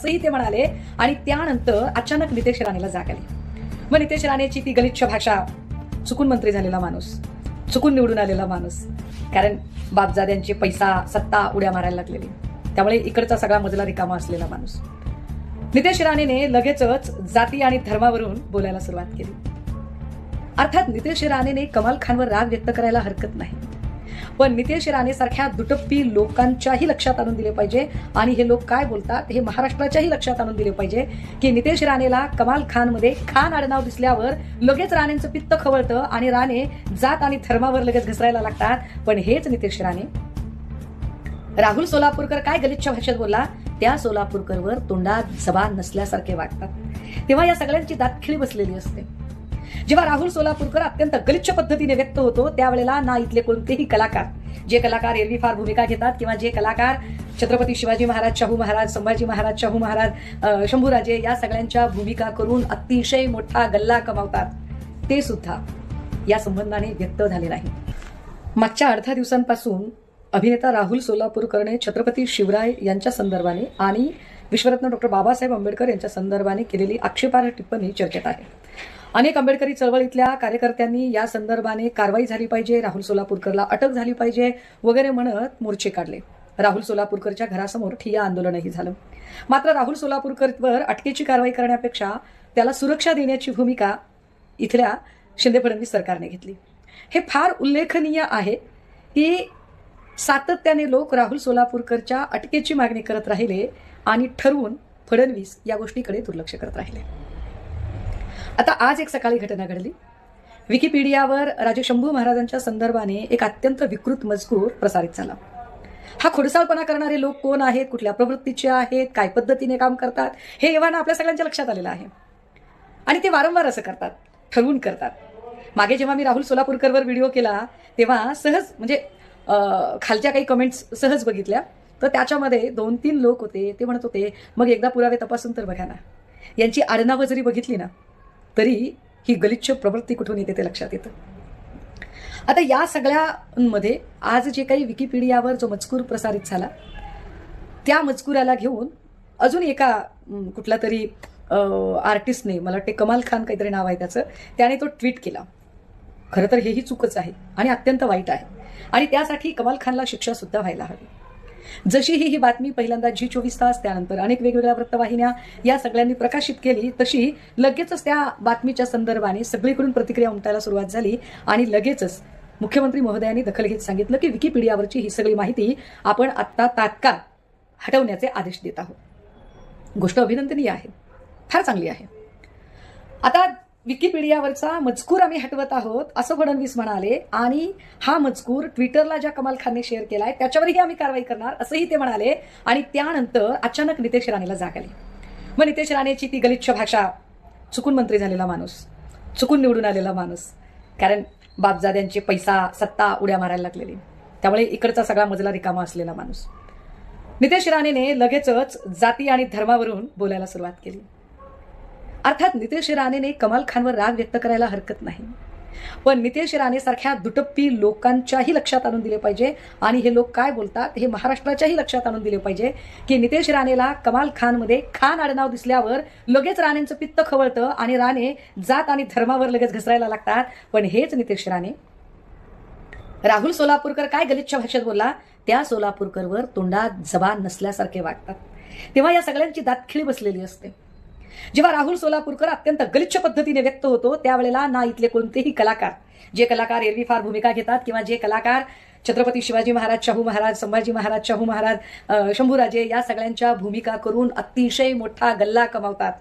असंही ते म्हणाले. आणि त्यानंतर अचानक नितेश राणेला जाग आली. मग नितेश राणेची ती गलिच्छ भाषा चुकून मंत्री झालेला माणूस चुकून निवडून आलेला माणूस. कारण बापजाद्यांचे पैसा सत्ता उड्या मारायला लागलेली. त्यामुळे इकडचा सगळा मजला रिकामा असलेला माणूस. नितेश राणेने लगेचच जाती आणि धर्मावरून बोलायला सुरुवात केली. अर्थात नितेश राणेने कमाल खानवर राग व्यक्त करायला हरकत नाही. पण नितेश राणे सारख्या दुटप्पी लोकांच्याही लक्षात आणून दिले पाहिजे. आणि हे लोक काय बोलतात? हे महाराष्ट्राच्याही लक्षात आणून दिले पाहिजे की नितेश राणेला कमाल खानमध्ये खान आडनाव दिसल्यावर लगेच राणेंचं पित्त खवळतं आणि राणे जात आणि थर्मावर लगेच घसरायला लागतात. पण हेच नितेश राणे राहुल सोलापूरकर काय गलिच्छ भाषेत बोलला? त्या सोलापूरकरवर तोंडात जबान नसल्यासारखे वाटतात. तेव्हा या सगळ्यांची दातखिळी बसलेली असते. जेव्हा राहुल सोलापूरकर अत्यंत गलिच्छ पद्धतीने व्यक्त होतो त्यावेळेला ना इथले कोणतेही कलाकार जे कलाकार एरवी फार भूमिका घेतात किंवा जे कलाकार छत्रपती शिवाजी महाराज शाहू महाराज संभाजी महाराज शाहू महाराज शंभूराजे या सगळ्यांच्या भूमिका करून अतिशय मोठा गल्ला कमावतात ते सुद्धा या संबंधाने व्यक्त झाले नाही. मागच्या अर्ध्या दिवसांपासून अभिनेता राहुल सोलापूरकरने छत्रपती शिवराय यांच्या संदर्भाने आणि विश्वरत्न डॉक्टर बाबासाहेब आंबेडकर यांच्या संदर्भाने केलेली आक्षेपार्ह टिप्पणी चर्चेत आहे. अनेक आंबेडकरी चळवळीतल्या कार्यकर्त्यांनी या संदर्भाने कारवाई झाली पाहिजे राहुल सोलापूरकरला अटक झाली पाहिजे वगैरे म्हणत मोर्चे काढले. राहुल सोलापूरकरच्या घरासमोर ठिया आंदोलनही झालं. मात्र राहुल सोलापूरकरवर अटकेची कारवाई करण्यापेक्षा त्याला सुरक्षा देण्याची भूमिका इथल्या शिंदे फडणवीस सरकारने घेतली. हे फार उल्लेखनीय आहे की सातत्याने लोक राहुल सोलापूरकरच्या अटकेची मागणी करत राहिले आणि ठरवून फडणवीस या गोष्टीकडे दुर्लक्ष करत राहिले. आता आज एक सकाळी घटना घडली. विकिपीडियावर राजे शंभू महाराजांच्या संदर्भाने एक अत्यंत विकृत मजकूर प्रसारित झाला. हा खोडसाळपणा करणारे लोक कोण आहेत? कुठल्या प्रवृत्तीचे आहेत? काय पद्धतीने काम करतात? हे एव्हाना आपल्या सगळ्यांच्या लक्षात आलेलं आहे. आणि ते वारंवार असं करतात ठरवून करतात. मागे जेव्हा मी राहुल सोलापूरकरवर व्हिडिओ केला तेव्हा सहज म्हणजे खालच्या काही कमेंट्स सहज बघितल्या. तर त्याच्यामध्ये दोन तीन लोक होते. ते म्हणत होते मग एकदा पुरावे तपासून तर बघा ना. यांची आडनावं जरी बघितली ना तरी ही गलिच्छ प्रवृत्ती कुठून येते ते लक्षात येतं. आता या सगळ्यांमध्ये आज जे काही विकिपीडियावर जो मजकूर प्रसारित झाला त्या मजकुराला घेऊन अजून एका कुठला तरी आर्टिस्टने मला वाटते कमाल खान काहीतरी नाव आहे त्याचं त्याने तो ट्विट केला. खरं तर हेही चूकच आहे आणि अत्यंत वाईट आहे. आणि त्यासाठी कमाल खानला शिक्षा सुद्धा व्हायला हवी. जशी ही ही बातमी पहिल्यांदा जी चोवीस तास त्यानंतर अनेक वेगवेगळ्या वृत्तवाहिन्या या सगळ्यांनी प्रकाशित केली तशी लगेचच त्या बातमीच्या संदर्भाने सगळीकडून प्रतिक्रिया उमटायला सुरुवात झाली आणि लगेचच मुख्यमंत्री महोदयांनी दखल घेत सांगितलं की विकिपीडियावरची ही सगळी माहिती आपण आत्ता तात्काळ हटवण्याचे आदेश देत आहोत. गोष्ट अभिनंदनीय आहे. फार चांगली आहे. आता विकिपीडियावरचा मजकूर आम्ही हटवत आहोत असं फडणवीस म्हणाले. आणि हा मजकूर ट्विटरला ज्या कमाल खानने शेअर केलाय त्याच्यावरही आम्ही कारवाई करणार असंही ते म्हणाले. आणि त्यानंतर अचानक नितेश राणेला जाग आली. मग नितेश राणेची ती गलिच्छ भाषा चुकून मंत्री झालेला माणूस चुकून निवडून आलेला माणूस. कारण बापजाद्यांचे पैसा सत्ता उड्या मारायला लागलेली. त्यामुळे इकडचा सगळा मजला रिकामा असलेला माणूस. नितेश राणेने लगेचच जाती आणि धर्मावरून बोलायला सुरुवात केली. अर्थात नितेश राणेने कमाल खानवर राग व्यक्त करायला हरकत नाही. पण नितेश राणे सारख्या दुटप्पी लोकांच्याही लक्षात आणून दिले पाहिजे. आणि हे लोक काय बोलतात हे महाराष्ट्राच्याही लक्षात आणून दिले पाहिजे की नितेश राणेला कमाल खानमध्ये खान आडनाव दिसल्यावर लगेच राणेंचं पित्त खवळतं आणि राणे जात आणि धर्मावर लगेच घसरायला लागतात. पण हेच नितेश राणे. राहुल सोलापूरकर काय गलिच्छ भाषेत बोलला? त्या सोलापूरकरवर तोंडात जबान नसल्यासारखे वाटतात तेव्हा या सगळ्यांची दातखिळी बसलेली असते. जेव्हा राहुल सोलापूरकर अत्यंत गलिच्छ पद्धतीने व्यक्त होतो त्यावेळेला ना इथले कोणतेही कलाकार जे कलाकार एरवी फार भूमिका घेतात किंवा जे कलाकार छत्रपती शिवाजी महाराज शाहू महाराज संभाजी महाराज शाहू महाराज शंभूराजे या सगळ्यांच्या भूमिका करून अतिशय मोठा गल्ला कमावतात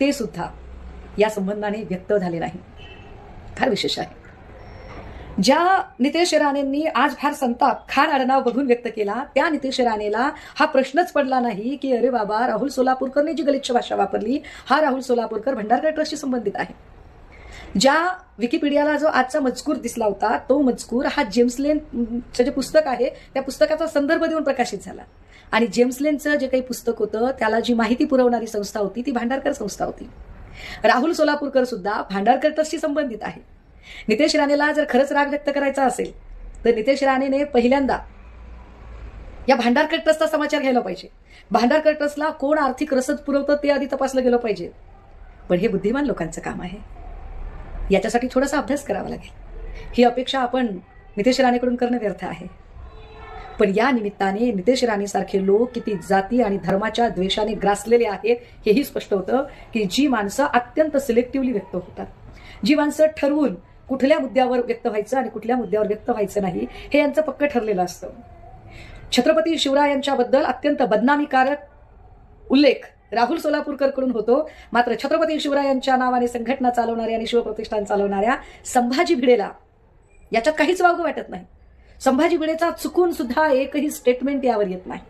ते सुद्धा या संबंधाने व्यक्त झाले नाही. फार विशेष आहे. ज्या नितेश राणेंनी आज फार संताप खान आडनाव बघून व्यक्त केला त्या नितेश राणेला हा प्रश्नच पडला नाही की अरे बाबा राहुल सोलापूरकरने जी गलिच्छ भाषा वापरली हा राहुल सोलापूरकर भंडारकर ट्रस्टशी संबंधित आहे. ज्या विकिपीडियाला जो आजचा मजकूर दिसला होता तो मजकूर हा जेम्सलेनचं जे पुस्तक आहे त्या पुस्तकाचा संदर्भ देऊन प्रकाशित झाला. आणि जेम्सलेनचं जे काही पुस्तक होतं त्याला जी माहिती पुरवणारी संस्था होती ती भांडारकर संस्था होती. राहुल सोलापूरकर सुद्धा भांडारकर ट्रस्टशी संबंधित आहे. नितेश राणेला जर खरंच राग व्यक्त करायचा असेल तर नितेश राणेने पहिल्यांदा या भांडारकर ट्रस्टचा समाचार घ्यायला पाहिजे. भांडारकर ट्रस्टला कोण आर्थिक रसद पुरवतं ते आधी तपासलं गेलं पाहिजे. पण हे बुद्धिमान लोकांचं काम आहे. याच्यासाठी थोडासा अभ्यास करावा लागेल. ही अपेक्षा आपण नितेश राणेकडून करणं व्यर्थ आहे. पण या निमित्ताने नितेश राणेसारखे लोक किती जाती आणि धर्माच्या द्वेषाने ग्रासलेले आहेत हेही स्पष्ट होतं की जी माणसं अत्यंत सिलेक्टिव्हली व्यक्त होतात. जी माणसं ठरवून कुठल्या मुद्द्यावर व्यक्त व्हायचं आणि कुठल्या मुद्द्यावर व्यक्त व्हायचं नाही हे यांचं पक्क ठरलेलं असतं. छत्रपती शिवरायांच्याबद्दल अत्यंत बदनामीकारक उल्लेख राहुल सोलापूरकरकडून होतो. मात्र छत्रपती शिवरायांच्या नावाने संघटना चालवणाऱ्या आणि शिवप्रतिष्ठान चालवणाऱ्या संभाजी भिडेला याच्यात काहीच वावगं वाटत नाही. संभाजी भिडेचा चुकून सुद्धा एकही स्टेटमेंट यावर येत नाही.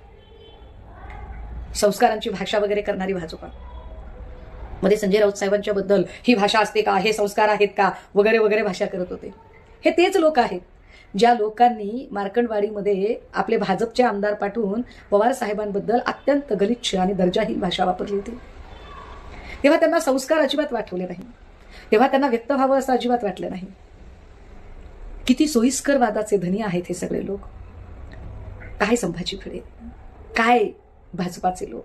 संस्कारांची भाषा वगैरे करणारी भाजपा मध्ये संजय राऊत साहेबांच्या बद्दल ही भाषा असते का? हे संस्कार आहेत का? वगैरे वगैरे भाषा करत होते. हे तेच लोक आहेत ज्या लोकांनी मार्कंडवाडीमध्ये आपले भाजपचे आमदार पाठवून पवार साहेबांबद्दल अत्यंत गलिच्छ आणि दर्जाहीन भाषा वापरली होती. तेव्हा त्यांना संस्कार अजिबात वाटवले नाही. तेव्हा त्यांना व्यक्त व्हावं असं अजिबात वाटलं नाही. किती सोयीस्कर वादाचे धनी आहेत हे सगळे लोक. काय संभाजी भिडे काय भाजपाचे लोक?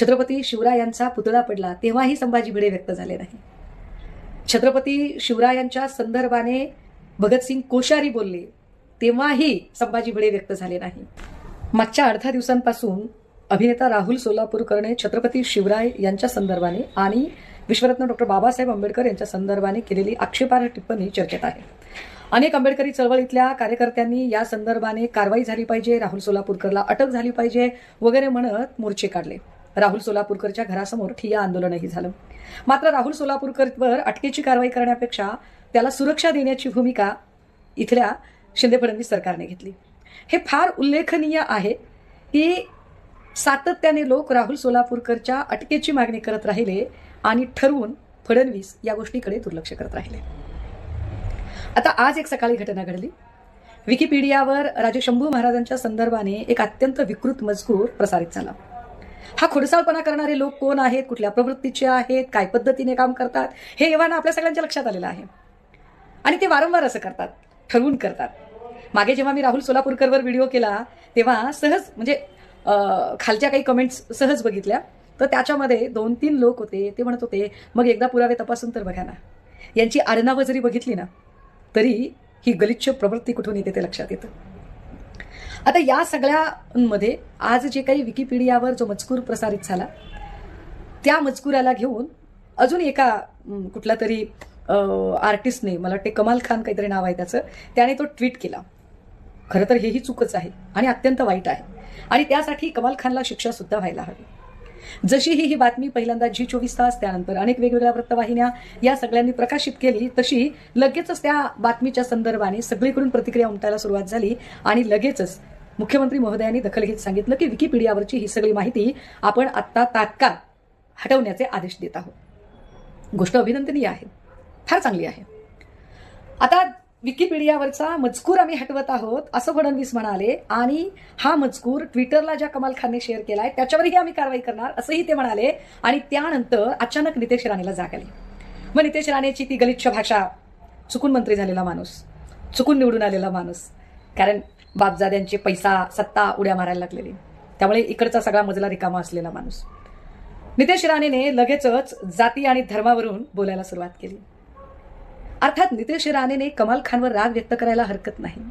छत्रपती शिवरायांचा पुतळा पडला तेव्हाही संभाजी भिडे व्यक्त झाले नाही. छत्रपती शिवरायांच्या संदर्भाने भगतसिंग कोश्यारी बोलले तेव्हाही संभाजी भिडे व्यक्त झाले नाही. मागच्या अर्ध्या दिवसांपासून अभिनेता राहुल सोलापूरकरने छत्रपती शिवराय यांच्या संदर्भाने आणि विश्वरत्न डॉक्टर बाबासाहेब आंबेडकर यांच्या संदर्भाने केलेली आक्षेपार्ह टिप्पणी चर्चेत आहे. अनेक आंबेडकरी चळवळीतल्या कार्यकर्त्यांनी या संदर्भाने कारवाई झाली पाहिजे राहुल सोलापूरकरला अटक झाली पाहिजे वगैरे म्हणत मोर्चे काढले. राहुल सोलापूरकरच्या घरासमोर ठिय्या आंदोलनही झालं. मात्र राहुल सोलापूरकरवर अटकेची कारवाई करण्यापेक्षा त्याला सुरक्षा देण्याची भूमिका इथल्या शिंदे फडणवीस सरकारने घेतली. हे फार उल्लेखनीय आहे की सातत्याने लोक राहुल सोलापूरकरच्या अटकेची मागणी करत राहिले आणि ठरवून फडणवीस या गोष्टीकडे दुर्लक्ष करत राहिले. आता आज एक सकाळी घटना घडली. विकिपीडियावर राजे शंभू महाराजांच्या संदर्भाने एक अत्यंत विकृत मजकूर प्रसारित झाला. हा खुडसाळपणा करणारे लोक कोण आहेत? कुठल्या प्रवृत्तीचे आहेत? काय पद्धतीने काम करतात? हे एव्हाना आपल्या सगळ्यांच्या लक्षात आलेलं आहे. आणि ते वारंवार असं करतात ठरवून करतात. मागे जेव्हा मी राहुल सोलापूरकरवर व्हिडिओ केला तेव्हा सहज म्हणजे खालच्या काही कमेंट्स सहज बघितल्या. तर त्याच्यामध्ये दोन तीन लोक होते. ते म्हणत होते मग एकदा पुरावे तपासून तर बघा ना. यांची आडनावं जरी बघितली ना तरी ही गलिच्छ प्रवृत्ती कुठून येते ते लक्षात येतं. आता या सगळ्यामध्ये आज जे काही विकिपीडियावर जो मजकूर प्रसारित झाला त्या मजकुराला घेऊन अजून एका कुठला तरी आर्टिस्टने मला वाटते कमाल खान काहीतरी नाव आहे त्याचं त्याने तो ट्विट केला. खरं तर हेही चुकच आहे आणि अत्यंत वाईट आहे. आणि त्यासाठी कमाल खानला शिक्षा सुद्धा व्हायला हवी. जशी ही ही बातमी पहिल्यांदा जी चोवीस तास त्यानंतर अनेक वेगवेगळ्या वृत्तवाहिन्या या सगळ्यांनी प्रकाशित केली तशी लगेचच त्या बातमीच्या संदर्भाने सगळीकडून प्रतिक्रिया उमटायला सुरुवात झाली आणि लगेचच मुख्यमंत्री महोदयांनी दखल घेत सांगितलं की विकिपीडियावरची ही सगळी माहिती आपण आत्ता तात्काळ हटवण्याचे आदेश देत आहोत. गोष्ट अभिनंदनीय आहे. फार चांगली आहे. आता विकिपीडियावरचा मजकूर आम्ही हटवत आहोत असं फडणवीस म्हणाले आणि हा मजकूर ट्विटरला ज्या कमाल खानने शेअर केलाय त्याच्यावरही आम्ही कारवाई करणार असंही ते म्हणाले आणि त्यानंतर अचानक नितेश राणेला जाग आली. मग नितेश राणेची ती गलिच्छ भाषा चुकून मंत्री झालेला माणूस चुकून निवडून आलेला माणूस कारण बापजाद्यांचे पैसा सत्ता उड्या मारायला लागलेली. त्यामुळे इकडचा सगळा मजला रिकामा असलेला माणूस. नितेश राणेने लगेचच जाती आणि धर्मावरून बोलायला सुरुवात केली. अर्थात नितेश राणेने कमाल खानवर राग व्यक्त करायला हरकत नाही.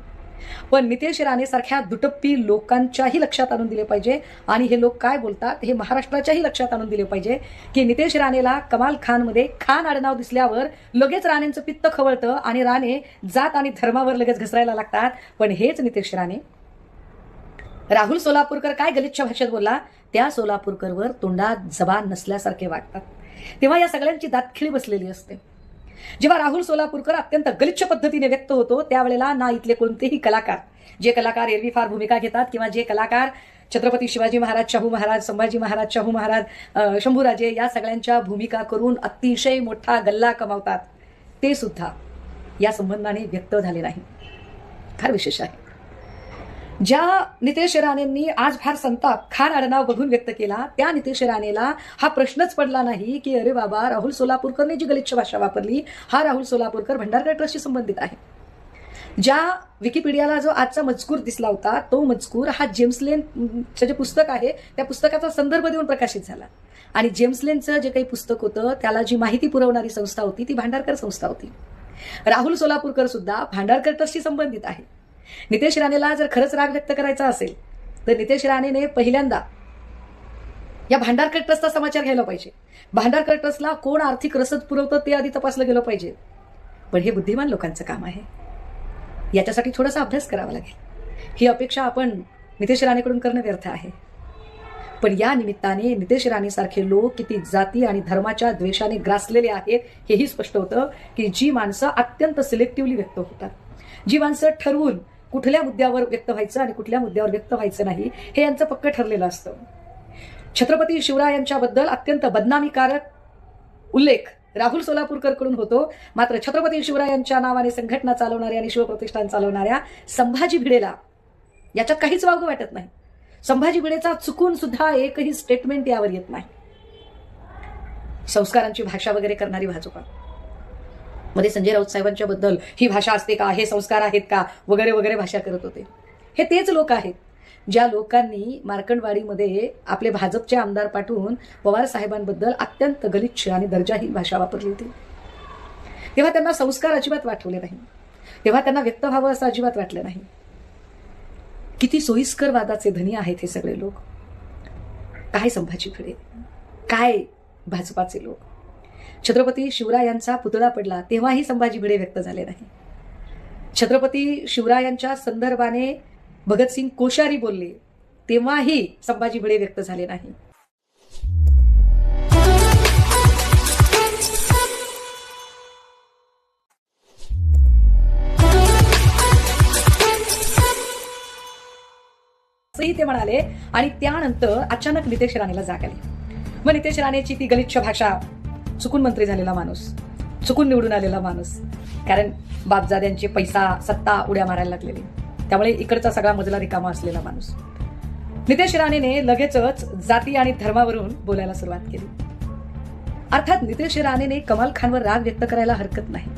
पण नितेश राणे सारख्या दुटप्पी लोकांच्याही लक्षात आणून दिले पाहिजे. आणि हे लोक काय बोलतात? हे महाराष्ट्राच्याही लक्षात आणून दिले पाहिजे की नितेश राणेला कमाल खानमध्ये खान आडनाव दिसल्यावर लगेच राणेंचं पित्त खवळतं आणि राणे जात आणि धर्मावर लगेच घसरायला लागतात. पण हेच नितेश राणे. राहुल सोलापूरकर काय गलिच्छ भाषेत बोलला? त्या सोलापूरकरवर तोंडात जबान नसल्यासारखे वाटतात तेव्हा या सगळ्यांची दातखिळी बसलेली असते. जेव्हा राहुल सोलापूरकर अत्यंत गलिच्छ पद्धतीने व्यक्त होतो त्यावेळेला ना इथले कोणतेही कलाकार जे कलाकार एरवी फार भूमिका घेतात किंवा जे कलाकार छत्रपती शिवाजी महाराज शाहू महाराज संभाजी महाराज शाहू महाराज शंभूराजे या सगळ्यांच्या भूमिका करून अतिशय मोठा गल्ला कमावतात ते सुद्धा या संबंधाने व्यक्त झाले नाही. फार विशेष आहे. ज्या नितेश राणेंनी आज फार संताप खान आडनाव बघून व्यक्त केला त्या नितेश राणेला हा प्रश्नच पडला नाही की अरे बाबा राहुल सोलापूरकरने जी गलिच्छ भाषा वापरली हा राहुल सोलापूरकर भंडारकर ट्रस्टशी संबंधित आहे. ज्या विकिपीडियाला जो आजचा मजकूर दिसला होता तो मजकूर हा जेम्स लेनचं जे पुस्तक आहे त्या पुस्तकाचा संदर्भ देऊन प्रकाशित झाला. आणि जेम्स लेनचं जे काही पुस्तक होतं त्याला जी माहिती पुरवणारी संस्था होती ती भांडारकर संस्था होती. राहुल सोलापूरकर सुद्धा भांडारकर ट्रस्टशी संबंधित आहे. नितेश राणेला जर खरंच राग व्यक्त करायचा असेल तर नितेश राणेने पहिल्यांदा या भांडारकर ट्रस्टचा समाचार घ्यायला पाहिजे. भांडारकर ट्रस्टला कोण आर्थिक रसद पुरवतं ते आधी तपासलं गेलं पाहिजे. पण हे बुद्धिमान लोकांचं काम आहे. याच्यासाठी थोडासा अभ्यास करावा लागेल. ही अपेक्षा आपण नितेश राणेकडून करणं व्यर्थ आहे. पण या निमित्ताने नितेश राणेसारखे लोक किती जाती आणि धर्माच्या द्वेषाने ग्रासलेले आहेत हेही स्पष्ट होतं की जी माणसं अत्यंत सिलेक्टिव्हली व्यक्त होतात. जी माणसं ठरवून कुठल्या मुद्द्यावर व्यक्त व्हायचं आणि कुठल्या मुद्द्यावर व्यक्त व्हायचं नाही हे यांचं पक्क ठरलेलं असतं. छत्रपती शिवरायांच्याबद्दल अत्यंत बदनामीकारक उल्लेख राहुल सोलापूरकरकडून होतो. मात्र छत्रपती शिवरायांच्या नावाने संघटना चालवणाऱ्या आणि शिवप्रतिष्ठान चालवणाऱ्या संभाजी भिडेला याच्यात काहीच वावगं वाटत नाही. संभाजी भिडेचा चुकून सुद्धा एकही स्टेटमेंट यावर येत नाही. संस्कारांची भाषा वगैरे करणारी भाजपा. मध्ये संजय राऊत साहेबांच्या बद्दल ही भाषा असते का? हे संस्कार आहेत का? वगैरे वगैरे भाषा करत होते. हे तेच लोक आहेत. ज्या लोकांनी मार्कंडवाडीमध्ये आपले भाजपचे आमदार पाठवून पवार साहेबांबद्दल अत्यंत गलिच्छ आणि दर्जाहीन भाषा वापरली होती. तेव्हा त्यांना संस्कार अजिबात वाटवले नाही. तेव्हा त्यांना व्यक्त व्हावं असं अजिबात वाटलं नाही. किती सोयीस्कर वादाचे धनी आहेत हे सगळे लोक. काय संभाजी भिडे काय भाजपाचे लोक? छत्रपती शिवरायांचा पुतळा पडला तेव्हाही संभाजी भिडे व्यक्त झाले नाही. छत्रपती शिवरायांच्या संदर्भाने भगतसिंग कोश्यारी बोलले तेव्हाही संभाजी भिडे व्यक्त झाले नाही. असंही ते म्हणाले आणि त्यानंतर अचानक नितेश राणेला जाग आली. मग नितेश राणेची ती गलिच्छ भाषा चुकून मंत्री झालेला माणूस चुकून निवडून आलेला माणूस. कारण बापजाद्यांचे पैसा सत्ता उड्या मारायला लागलेली. त्यामुळे इकडचा सगळा मजला रिकामा असलेला माणूस. नितेश राणेने लगेचच जाती आणि धर्मावरून बोलायला सुरुवात केली. अर्थात नितेश राणेने कमाल खानवर राग व्यक्त करायला हरकत नाही.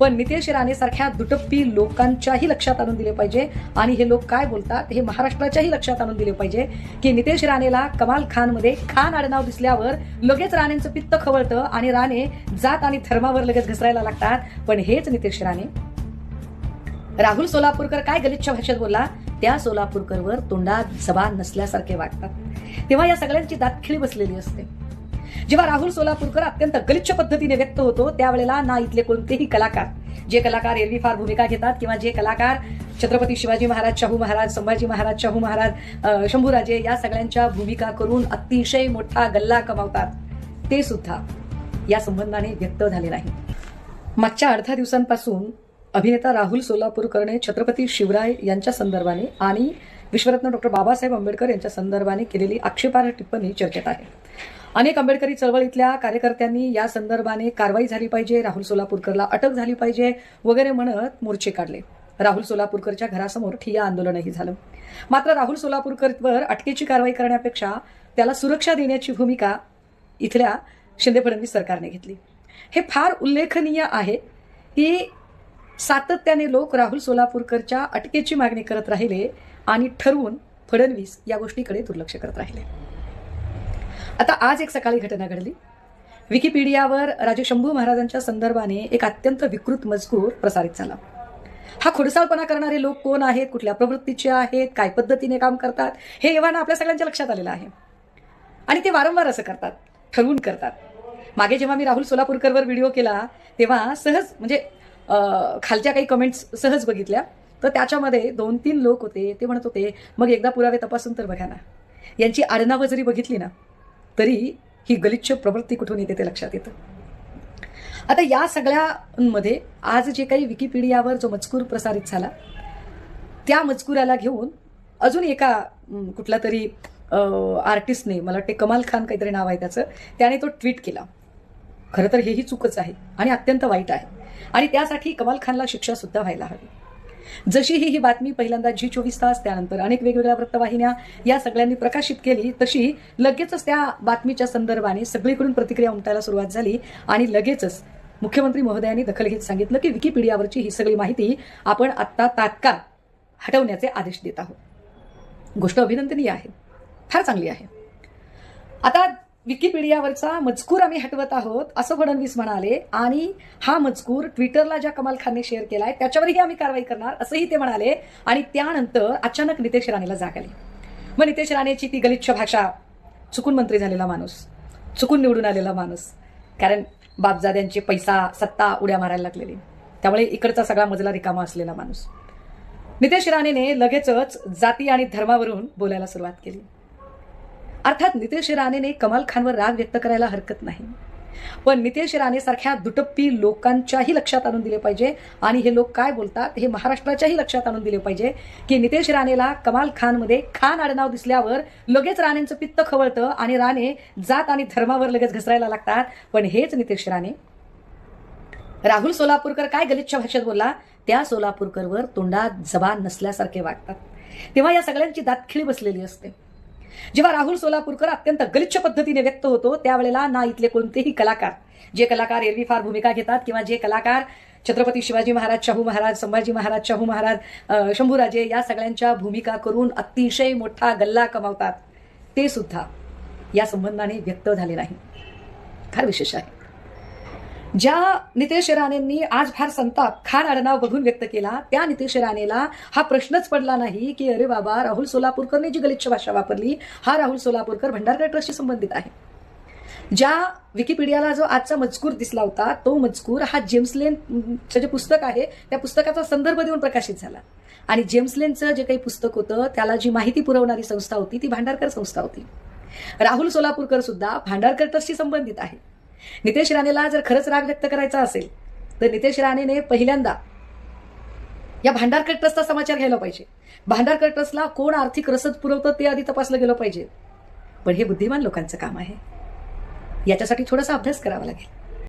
पण नितेश राणे सारख्या दुटप्पी लोकांच्याही लक्षात आणून दिले पाहिजे. आणि हे लोक काय बोलतात हे महाराष्ट्राच्याही लक्षात आणून दिले पाहिजे की नितेश राणेला कमाल खानमध्ये खान आडनाव दिसल्यावर लगेच राणेंचं पित्त खवळतं आणि राणे जात आणि थर्मावर लगेच घसरायला लागतात. पण हेच नितेश राणे राहुल सोलापूरकर काय गलिच्छ भाषेत बोलला? त्या सोलापूरकरवर तोंडात जबान नसल्यासारखे वागतात. तेव्हा या सगळ्यांची दातखिळी बसलेली असते. जेव्हा राहुल सोलापूरकर अत्यंत गलिच्छ पद्धतीने व्यक्त होतो त्यावेळेला ना इथले कोणतेही कलाकार. जे कलाकार एरवी फार भूमिका घेतात किंवा जे कलाकार छत्रपती शिवाजी महाराज शाहू महाराज संभाजी महाराज शाहू महाराज शंभूराजे या सगळ्यांच्या भूमिका करून अतिशय मोठा गल्ला कमावतात ते सुद्धा या संबंधाने व्यक्त झाले नाही. मागच्या अर्ध्या दिवसांपासून अभिनेता राहुल सोलापूरकरने छत्रपती शिवराय यांच्या संदर्भाने आणि विश्वरत्न डॉक्टर बाबासाहेब आंबेडकर यांच्या संदर्भाने केलेली आक्षेपार्ह टिप्पणी चर्चेत आहे. अनेक आंबेडकरी चळवळीतल्या कार्यकर्त्यांनी या संदर्भाने कारवाई झाली पाहिजे. राहुल सोलापूरकरला अटक झाली पाहिजे वगैरे म्हणत मोर्चे काढले. राहुल सोलापूरकरच्या घरासमोर ठिय्या आंदोलनही झालं. मात्र राहुल सोलापूरकरवर अटकेची कारवाई करण्यापेक्षा त्याला सुरक्षा देण्याची भूमिका इथल्या शिंदे फडणवीस सरकारने घेतली. हे फार उल्लेखनीय आहे की सातत्याने लोक राहुल सोलापूरकरच्या अटकेची मागणी करत राहिले आणि ठरवून फडणवीस या गोष्टीकडे दुर्लक्ष करत राहिले. आता आज एक सकाळी घटना घडली. विकिपीडियावर राजे शंभू महाराजांच्या संदर्भाने एक अत्यंत विकृत मजकूर प्रसारित झाला. हा खोडसाळपणा करणारे लोक कोण आहेत कुठल्या प्रवृत्तीचे आहेत काय पद्धतीने काम करतात हे एव्हाना आपल्या सगळ्यांच्या लक्षात आलेलं आहे. आणि ते वारंवार असं करतात ठरवून करतात. मागे जेव्हा मी राहुल सोलापूरकरवर व्हिडिओ केला तेव्हा सहज म्हणजे खालच्या काही कमेंट्स सहज बघितल्या. तर त्याच्यामध्ये दोन तीन लोक होते ते म्हणत होते मग एकदा पुरावे तपासून तर बघा ना. यांची आडनावं जरी बघितली ना तरी ही गलिच्छ प्रवृत्ती कुठून येते ते लक्षात येतं. आता या सगळ्यांमध्ये आज जे काही विकिपीडियावर जो मजकूर प्रसारित झाला त्या मजकुराला घेऊन अजून एका कुठला तरी आर्टिस्टने मला वाटते कमाल खान काहीतरी नाव आहे त्याचं त्याने तो ट्विट केला. खरं तर हेही चूकच आहे आणि अत्यंत वाईट आहे. आणि त्यासाठी कमाल खानला शिक्षा सुद्धा व्हायला हवी. जशी ही ही बातमी पहिल्यांदा जी चोवीस तास त्यानंतर अनेक वेगवेगळ्या वृत्तवाहिन्या या सगळ्यांनी प्रकाशित केली तशी लगेचच त्या बातमीच्या संदर्भाने सगळीकडून प्रतिक्रिया उमटायला सुरुवात झाली आणि लगेचच मुख्यमंत्री महोदयांनी दखल घेत सांगितलं की विकिपीडियावरची ही सगळी माहिती आपण आत्ता तात्काळ हटवण्याचे आदेश देत आहोत. गोष्ट अभिनंदनीय आहे. फार चांगली आहे. आता विकिपीडियावरचा मजकूर आम्ही हटवत आहोत असं फडणवीस म्हणाले. आणि हा मजकूर ट्विटरला ज्या कमाल खानने शेअर केलाय त्याच्यावरही आम्ही कारवाई करणार असंही ते म्हणाले. आणि त्यानंतर अचानक नितेश राणेला जाग आली. मग नितेश राणेची ती गलिच्छ भाषा चुकून मंत्री झालेला माणूस चुकून निवडून आलेला माणूस. कारण बापजाद्यांचे पैसा सत्ता उड्या मारायला लागलेली. त्यामुळे इकडचा सगळा मजला रिकामा असलेला माणूस. नितेश राणेने लगेचच जाती आणि धर्मावरून बोलायला सुरुवात केली. अर्थात नितेश राणेने कमाल खानवर राग व्यक्त करायला हरकत नाही. पण नितेश राणे सारख्या दुटप्पी लोकांच्याही लक्षात आणून दिले पाहिजे. आणि हे लोक काय बोलतात हे महाराष्ट्राच्याही लक्षात आणून दिले पाहिजे की नितेश राणेला कमाल खानमध्ये खान आडनाव दिसल्यावर लगेच राणेंचं पित्त खवळतं आणि राणे जात आणि धर्मावर लगेच घसरायला लागतात. पण हेच नितेश राणे. राहुल सोलापूरकर काय गलिच्छ भाषेत बोलला? त्या सोलापूरकरवर तोंडात जबान नसल्यासारखे वागतात तेव्हा या सगळ्यांची दातखिळी बसलेली असते. जेव्हा राहुल सोलापूरकर अत्यंत गलिच्छ पद्धतीने व्यक्त होतो त्यावेळेला ना इथले कोणतेही कलाकार जे कलाकार एरवी फार भूमिका घेतात किंवा जे कलाकार छत्रपती शिवाजी महाराज शाहू महाराज संभाजी महाराज शाहू महाराज शंभूराजे या सगळ्यांच्या भूमिका करून अतिशय मोठा गल्ला कमावतात ते सुद्धा या संबंधाने व्यक्त झाले नाही. फार विशेष आहे. ज्या नितेश राणेंनी आज फार संताप खान आडनाव बघून व्यक्त केला त्या नितेश राणेला हा प्रश्नच पडला नाही की अरे बाबा राहुल सोलापूरकरने जी गलिच्छ भाषा वापरली हा राहुल सोलापूरकर भंडारकर ट्रस्टशी संबंधित आहे. ज्या विकिपीडियाला जो आजचा मजकूर दिसला होता तो मजकूर हा जेम्सलेनचं जे पुस्तक आहे त्या पुस्तकाचा संदर्भ देऊन प्रकाशित झाला. आणि जेम्सलेनचं जे काही पुस्तक होतं त्याला जी माहिती पुरवणारी संस्था होती ती भांडारकर संस्था होती. राहुल सोलापूरकर सुद्धा भांडारकर ट्रस्टशी संबंधित आहे. नितेश राणेला जर खरंच राग व्यक्त करायचा असेल तर नितेश राणेने पहिल्यांदा या भांडारकर ट्रस्टचा समाचार घ्यायला पाहिजे. भांडारकर ट्रस्टला कोण आर्थिक रसद पुरवतं ते आधी तपासलं गेलं पाहिजे. पण हे बुद्धिमान लोकांचं काम आहे. याच्यासाठी थोडासा अभ्यास करावा लागेल.